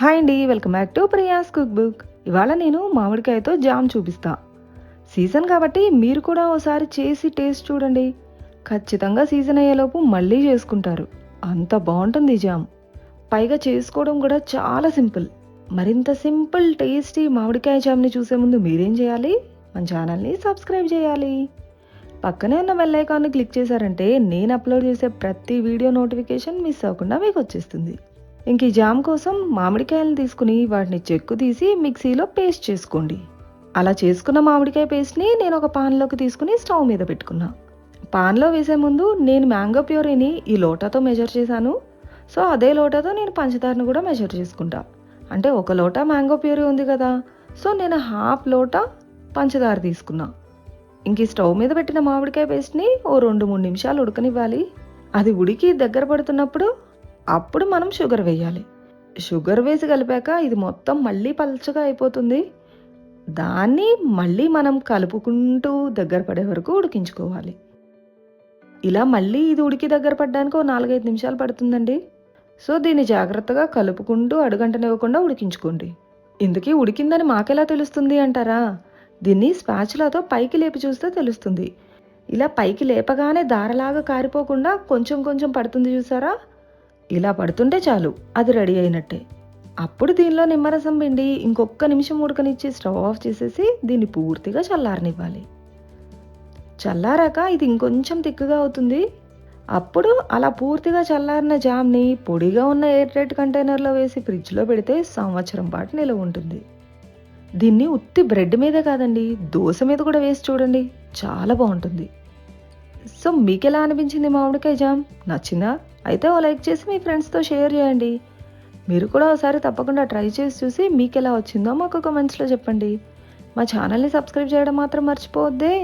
Hi అండి welcome back to Priya's cookbook ఇవాళ నేను మామిడికాయతో జామ్ చూపిస్తా. సీజన్ కాబట్టి మీరు కూడా ఒకసారి చేసి టేస్ట్ చూడండి. ఖచ్చితంగా సీజన్ అయ్యేలోపు మళ్ళీ చేసుకుంటారు. అంత బాగుంటుంది జామ్. పైగా చేసుకోవడం కూడా చాలా సింపుల్. మరింత సింపుల్ టేస్టీ మామిడికాయ జామ్ని చూసే ముందు మీరేం చేయాలి? మన ఛానల్ని సబ్స్క్రైబ్ చేయాలి. పక్కనే ఉన్న బెల్ ఐకాన్ని క్లిక్ చేశారంటే నేను అప్లోడ్ చేసే ప్రతి వీడియో నోటిఫికేషన్ మిస్ అవ్వకుండా మీకు వచ్చేస్తుంది. ఇంక ఈ జామ్ కోసం మామిడికాయలు తీసుకుని వాటిని చెక్కు తీసి మిక్సీలో పేస్ట్ చేసుకోండి. అలా చేసుకున్న మామిడికాయ పేస్ట్ని నేను ఒక పాన్లోకి తీసుకుని స్టవ్ మీద పెట్టుకున్నా. పాన్లో వేసే ముందు నేను మ్యాంగో ప్యూరీని ఈ లోటాతో మెజర్ చేశాను. సో అదే లోటాతో నేను పంచదారను కూడా మెజర్ చేసుకుంటా. అంటే ఒక లోటా మ్యాంగో ప్యూరీ ఉంది కదా. సో నేను హాఫ్ లోటా పంచదార తీసుకున్నా. ఇంక స్టవ్ మీద పెట్టిన మామిడికాయ పేస్ట్ని ఓ రెండు మూడు నిమిషాలు ఉడకనివ్వాలి. అది ఉడికి దగ్గర పడుతున్నప్పుడు అప్పుడు మనం షుగర్ వేయాలి. షుగర్ వేసి కలిపాక ఇది మొత్తం మళ్ళీ పలచగా అయిపోతుంది. దాన్ని మళ్ళీ మనం కలుపుకుంటూ దగ్గర పడే వరకు ఉడికించుకోవాలి. ఇలా మళ్ళీ ఇది ఉడికి దగ్గర పడడానికి ఓ నాలుగైదు నిమిషాలు పడుతుందండి. సో దీన్ని జాగ్రత్తగా కలుపుకుంటూ అడుగంటనివ్వకుండా ఉడికించుకోండి. ఇందుకీ ఉడికిందని మాకెలా తెలుస్తుంది అంటారా? దీన్ని స్పాచులాతో పైకి లేపి చూస్తే తెలుస్తుంది. ఇలా పైకి లేపగానే దారలాగా కారిపోకుండా కొంచెం కొంచెం పడుతుంది చూసారా? ఇలా పడుతుంటే చాలు అది రెడీ అయినట్టే. అప్పుడు దీనిలో నిమ్మరసం పిండి ఇంకొక నిమిషం ఉడకనిచ్చి స్టవ్ ఆఫ్ చేసేసి దీన్ని పూర్తిగా చల్లారనివ్వాలి. చల్లారాక ఇది ఇంకొంచెం తిక్కుగా అవుతుంది. అప్పుడు అలా పూర్తిగా చల్లారిన జామ్ని పొడిగా ఉన్న ఎయిర్ టైట్ కంటైనర్లో వేసి ఫ్రిడ్జ్లో పెడితే సంవత్సరం పాటు నిలవ ఉంటుంది. దీన్ని ఉత్తి బ్రెడ్ మీదే కాదండి దోశ మీద కూడా వేసి చూడండి చాలా బాగుంటుంది. సో మీకు ఎలా అనిపించింది మామిడికాయ జామ్? నచ్చిందా? అయితే ఓ లైక్ చేసి మీ ఫ్రెండ్స్తో షేర్ చేయండి. మీరు కూడా ఒకసారి తప్పకుండా ట్రై చేసి చూసి మీకు ఎలా వచ్చిందో మాకు కమెంట్స్లో చెప్పండి. మా ఛానల్ని సబ్స్క్రైబ్ చేయడం మాత్రం మర్చిపోవద్దే.